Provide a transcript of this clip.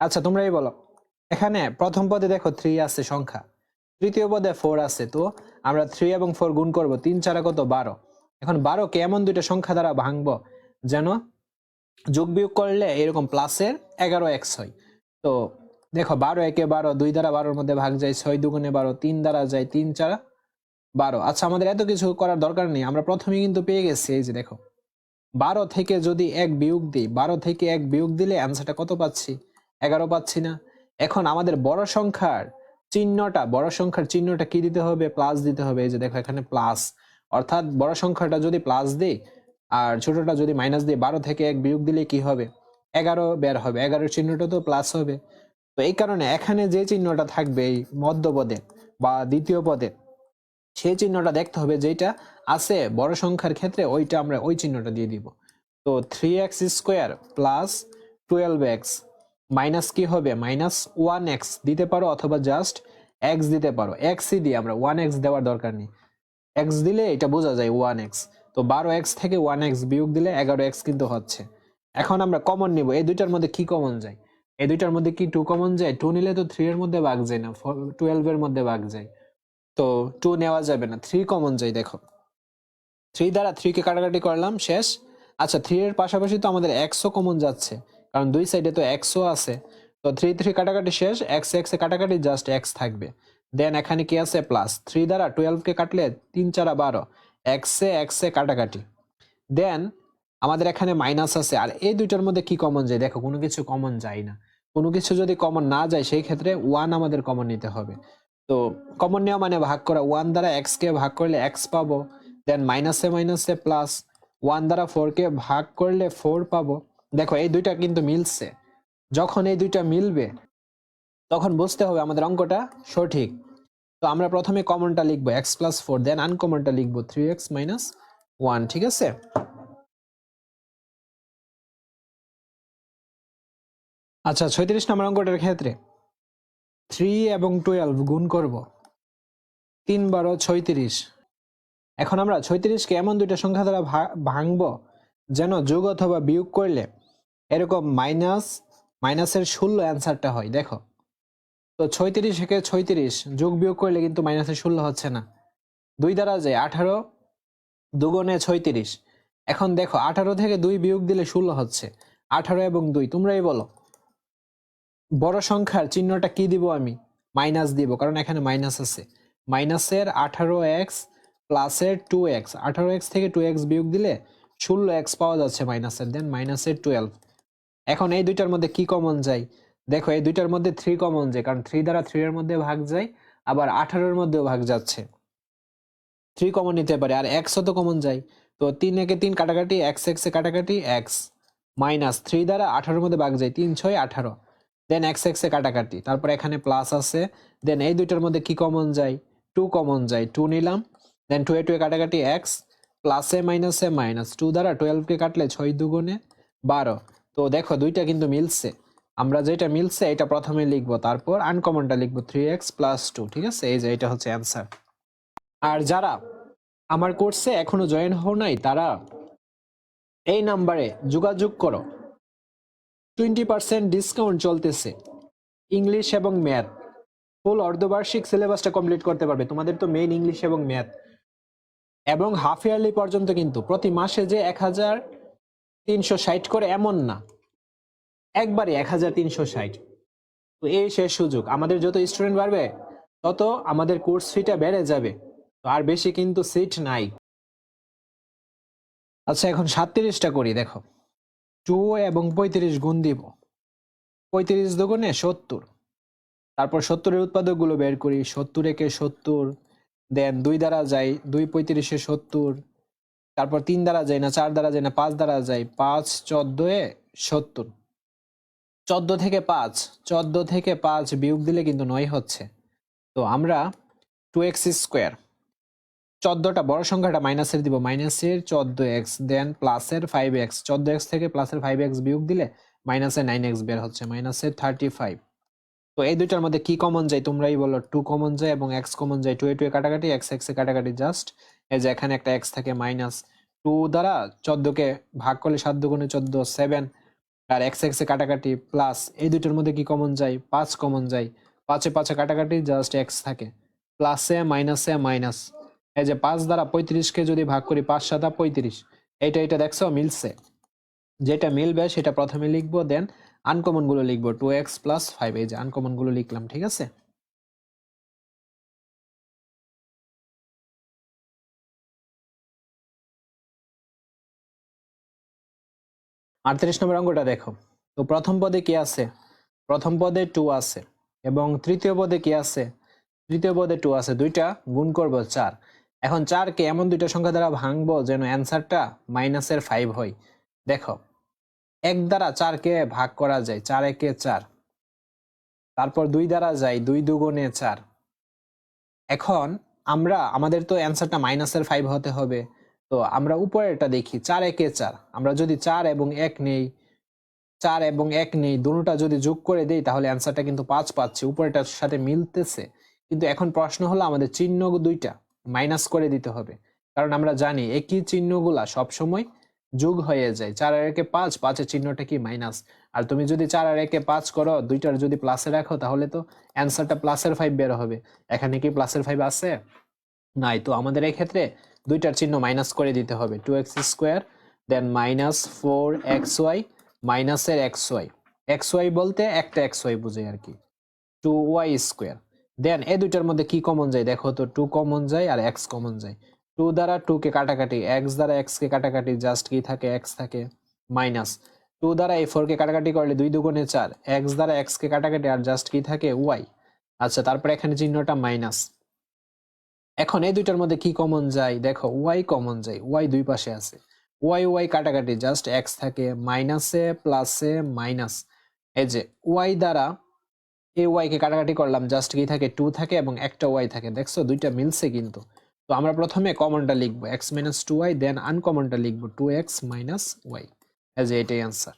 আচ্ছা তোমরাই বলো। এখানে প্রথম পদে দেখো থ্রি আছে সংখ্যা। তৃতীয় পদে ফোর আছে, তো আমরা থ্রি এবং ফোর গুণ করব তিন চারা কত? বারো। এখন বারোকে এমন দুইটা সংখ্যা দ্বারা ভাঙবো যেন যোগ বিয়োগ করলে এরকম প্লাসের এগারো এক্স হয়। তো দেখো বারো একে বারো দুই দ্বারা বারোর মধ্যে ভাগ যায় ছয় দুগুণে বারো তিন দ্বারা যায় তিন চারা বারো। আচ্ছা আমাদের এত কিছু করার দরকার নেই, আমরা প্রথমেই কিন্তু পেয়ে গেছি, এই যে দেখো। বারো থেকে যদি এক বিয়োগ দিই, বারো থেকে এক বিয়োগ দিলে অ্যান্সারটা কত পাচ্ছি? এগারো পাচ্ছি না। এখন আমাদের বড় সংখ্যার চিহ্নটা, বড় সংখ্যার চিহ্নটা কি দিতে হবে? প্লাস দিতে হবে। এই যে দেখো এখানে প্লাস অর্থাৎ বড় সংখ্যাটা যদি প্লাস দিই, আর ছোটটা যদি মাইনাস দিই, বারো থেকে এক বিয়োগ দিলে কি হবে? এগারো বের হবে। এগারোর চিহ্নটা তো প্লাস হবে। তো এই কারণে এখানে যে চিহ্নটা থাকবে, এই মধ্যপদে বা দ্বিতীয় পদে, সেই চিহ্নটা দেখতে হবে যেটা আছে বড় সংখ্যার ক্ষেত্রে, ওইটা আমরা ওই চিহ্নটা দিয়ে দিব। তো three x square plus twelve x minus কি হবে? মাইনাস ওয়ান এক্স দিতে পারো অথবা জাস্ট এক্স দিতে পারো। এক্সই দিয়ে আমরা, ওয়ান এক্স দেওয়ার দরকার নেই। এক্স দিলে এটা বোঝা যায় ওয়ান এক্স। তো বারো এক্স থেকে ওয়ান এক্স বিয়োগ দিলে এগারো এক্স কিন্তু হচ্ছে। এখন আমরা কমন নিব, এই দুইটার মধ্যে কি কমন যায়? এই দুইটার মধ্যে কি টু কমন যায়? টু নিলে তো থ্রি এর মধ্যে ভাগ যায় না টুয়েলভ এর মধ্যে ভাগ যায়। তো টু নেওয়া যাবে না থ্রি কমন যায়, দেখো। থ্রি দ্বারা থ্রি কে কাটাকাটি করলাম, শেষ। আচ্ছা থ্রি এর পাশাপাশি তো আমাদের এক্সও কমন যাচ্ছে। কারণ দুই সাইডে তো এক্সও আছে। তো থ্রি থ্রি কাটাকাটি শেষ এক্স এক্স কাটাকাটি জাস্ট এক্স থাকবে। দেন এখানে কি আছে? প্লাস থ্রি দ্বারা টুয়েলভকে কাটলে তিন, চারা বারো। এক্সে এক্সে কাটাকাটি। দেন আমাদের এখানে মাইনাস আছে। আর এই দুইটার মধ্যে কি কমন যায়? দেখো, কোনো কিছু কমন যায় না। কোনো কিছু যদি কমন না যায়, সেই ক্ষেত্রে ওয়ান আমাদের কমন নিতে হবে। তো কমন নেওয়া মানে ভাগ করা। ওয়ান দ্বারা এক্স কে ভাগ করলে এক্স পাবো। দেন মাইনাসে মাইনাসে প্লাস ওয়ান দ্বারা ফোর কে ভাগ করলে ফোর পাবো। দেখো, এই দুইটা কিন্তু মিলছে। যখন এই দুইটা মিলবে, তখন বুঝতে হবে আমাদের অঙ্কটা সঠিক। তো আমরা প্রথমে কমনটা লিখব এক্স প্লাস ফোর দেন আনকমনটা লিখব থ্রি এক্স মাইনাস ওয়ান ঠিক আছে? আচ্ছা ছয়ত্রিশ নম্বর অঙ্কটার ক্ষেত্রে থ্রি এবং টুয়েলভ গুণ করব। তিন বারো ছয়ত্রিশ। এখন আমরা ছয়ত্রিশকে এমন দুইটা সংখ্যা দ্বারা ভাঙবো, যেন যোগ অথবা বিয়োগ করলে এরকম মাইনাস মাইনাসের ষোলো অ্যান্সারটা হয়, দেখো। তো ছয়ত্রিশ থেকে ছয়ত্রিশ যোগ বিয়োগ করলে কিন্তু মাইনাসের ষোলো হচ্ছে না। দুই দ্বারা যায় আঠারো, দুগুণে ছয়ত্রিশ। এখন দেখো, আঠারো থেকে দুই বিয়োগ দিলে ষোলো হচ্ছে। আঠারো এবং দুই, তোমরাই বলো। বড় সংখ্যার চিহ্নটা কি দিব আমি? মাইনাস দিব, কারণ এখানে মাইনাস আছে। মাইনাসের আঠারো এক্স প্লাসের টু এক্স আঠারো এক্স থেকে টু এক্স বিয়োগ দিলে ষোলো এক্স পাওয়া যাচ্ছে মাইনাসের দেন মাইনাসের টুয়েলভ এখন এই দুইটার মধ্যে কি কমন যায়? দেখো, এই দুইটার মধ্যে থ্রি কমন যায়, কারণ থ্রি দ্বারা থ্রি এর মধ্যে ভাগ যায়, আবার আঠারোর মধ্যেও ভাগ যাচ্ছে। থ্রি কমন নিতে পারে, আর এক্সও তো কমন যায়। তো তিন একে তিন কাটাকাটি এক্স এক্সে কাটাকাটি এক্স মাইনাস থ্রি দ্বারা আঠারোর মধ্যে ভাগ যায়, তিন ছয় আঠারো। দেন এক্স এক্সে কাটাকাটি, তারপর এখানে প্লাস আছে। দেন এই দুইটার মধ্যে কি কমন যায়? টু কমন যায় টু নিলাম। দেন টু এ টু এ কাটাকাটি এক্স প্লাসে মাইনাসে মাইনাস টু দ্বারা টুয়েলভকে কাটলে ছয় দুগুণে বারো। তো দেখো দুইটা কিন্তু মিলছে। আমরা যেটা মিলছে এটা প্রথমে লিখব, তারপর আনকমনটা লিখব থ্রি এক্স প্লাস টু ঠিক আছে? এই যে এটা হচ্ছে অ্যান্সার আর যারা আমার কোর্সে এখনও জয়েন হও নাই, তারা এই নাম্বারে যোগাযোগ করো। টোয়েন্টি পার্সেন্ট ডিসকাউন্ট চলতেছে। ইংলিশ এবং ম্যাথ ফুল অর্ধবার্ষিক সিলেবাসটা কমপ্লিট করতে পারবে। তোমাদের তো মেইন ইংলিশ এবং ম্যাথ এবং হাফ ইয়ারলি পর্যন্ত কিন্তু প্রতি মাসে যে এক হাজার তিনশো ষাট করে এমন না। একবারে এক হাজার তিনশো ষাট। তো এই শেষ সুযোগ। আমাদের যত স্টুডেন্ট বাড়বে, তত আমাদের কোর্স ফিটা বেড়ে যাবে। তো আর বেশি কিন্তু সিট নাই। আচ্ছা এখন সাতত্রিশটা করি, দেখো। টু এবং পঁয়ত্রিশ গুণ দিব। পঁয়ত্রিশ দুগুণে সত্তর। তারপর সত্তরের উৎপাদকগুলো বের করি। সত্তর একে সত্তর দেন দুই দ্বারা যাই দুই পঁয়ত্রিশে সত্তর তারপর তিন দ্বারা যায় না, চার দ্বারা যায় না, পাঁচ দ্বারা যায়, পাঁচ চোদ্দ এ সত্তর। চোদ্দ থেকে পাঁচ, চোদ্দ থেকে পাঁচ বিয়োগ দিলে কিন্তু নয় হচ্ছে। তো আমরা টু এক্স স্কোয়ার চোদ্দটা বড় সংখ্যাটা মাইনাসের দিব, মাইনাসের চোদ্দ এক্স দেন প্লাসের ফাইভ এক্স চোদ্দ এক্স থেকে প্লাসের ফাইভ এক্স বিয়োগ দিলে মাইনাসের নাইন এক্স বের হচ্ছে, মাইনাসের থার্টি ফাইভ তো এই দুইটার মধ্যে কি কমন যায় তোমরাই বলো। টু কমন যায় এবং এক্স কমন যায়। টু এ টু এ কাটাকাটি এক্স এক্স এ কাটাকাটি জাস্ট এই যে এখানে একটা এক্স থাকে মাইনাস টু দ্বারা চোদ্দকে ভাগ করলে সাত দুগুণে চোদ্দ সেভেন আর এক্স এক্স এ কাটাকাটি প্লাস এই দুইটার মধ্যে কি কমন যায়? পাঁচ কমন যায়। পাঁচে পাঁচে কাটাকাটি জাস্ট এক্স থাকে। প্লাসে মাইনাসে মাইনাস এই যে পাঁচ দ্বারা পঁয়ত্রিশকে যদি ভাগ করি পাঁচ সাতা পঁয়ত্রিশ। এইটা এটা দেখছ, মিলছে। যেটা মিলবে সেটা প্রথমে লিখব দেন আনকমনগুলো লিখব টু এক্স প্লাস ফাইভ এই যে আনকমনগুলো লিখলাম, ঠিক আছে? আটত্রিশ নম্বর অঙ্কটা দেখো। তো প্রথম পদে কি আছে? প্রথম পদে টু আছে এবং তৃতীয় পদে কি আছে? তৃতীয় পদে টু আছে, দুইটা গুণ করব চার। এখন চারকে এমন দুইটা সংখ্যা দ্বারা ভাঙবো যেন অ্যান্সারটা মাইনাসের ফাইভ হয়। দেখো এক দ্বারা চারকে ভাগ করা যায়, চার একে চার। তারপর দুই দ্বারা যায়, দুই দুগুণে চার। এখন আমরা, আমাদের তো অ্যান্সারটা মাইনাসের ফাইভ হতে হবে। তো আমরা উপরেরটা দেখি, চার একে চার। আমরা যদি চার এবং এক নেই, চার এবং এক নেই দুটোটা যদি যোগ করে দেই, তাহলে অ্যান্সারটা কিন্তু পাঁচ পাচ্ছে উপরেটার সাথে মিলতেছে। কিন্তু এখন প্রশ্ন হলো আমাদের চিহ্ন দুইটা, মাইনাস করে দিতে হবে। কারণ আমরা জানি একই চিহ্নগুলা সবসময় যোগ হয়ে যায়। চার আর একে পাঁচ, পাঁচের চিহ্নটা কি মাইনাস আর তুমি যদি চার আর একে পাঁচ করো, দুইটার যদি প্লাসে রাখো, তাহলে তো অ্যান্সারটা প্লাসের ফাইভ বের হবে। এখানে কি প্লাসের ফাইভ আছে? নাই। তো আমাদের এই ক্ষেত্রে দুইটার চিহ্ন মাইনাস করে দিতে হবে। Two x square then minus four x y মাইনাসের এক্স ওয়াই এক্স ওয়াই বলতে একটা এক্স ওয়াই বুঝে আর কি। টু ওয়াই স্কোয়ার দেন এই দুইটার মধ্যে কি কমন যায়? দেখো তো টু কমন যায় আর এক্স কমন যায়। টু দ্বারা টু কে কাটাকাটি এক্স দ্বারা এক্স কে কাটাকাটি জাস্ট কি থাকে এক্স থাকে মাইনাস টু দ্বারা এই ফোর কে কাটাকাটি করলে দুই দুগুণে চার এক্স দ্বারা এক্স কে কাটাকাটি আর জাস্ট কি থাকে ওয়াই আচ্ছা তারপরে এখানে চিহ্নটা মাইনাস এখন এই দুইটার মধ্যে কি কমন যায়? দেখো ওয়াই কমন যায় ওয়াই দুই পাশে আছে। ওয়াই ওয়াই কাটাকাটি জাস্ট এক্স থাকে মাইনাসে প্লাসে মাইনাস এই যে ওয়াই দ্বারা এই ওয়াই কে কাটাকাটি করলাম জাস্ট কি থাকে টু থাকে এবং একটা ওয়াই থাকে। দেখছ, দুইটা মিলছে কিন্তু। তো আমরা প্রথমে কমনটা লিখব x minus two y then আনকমনটা লিখব two x minus y as এটাই অ্যান্সার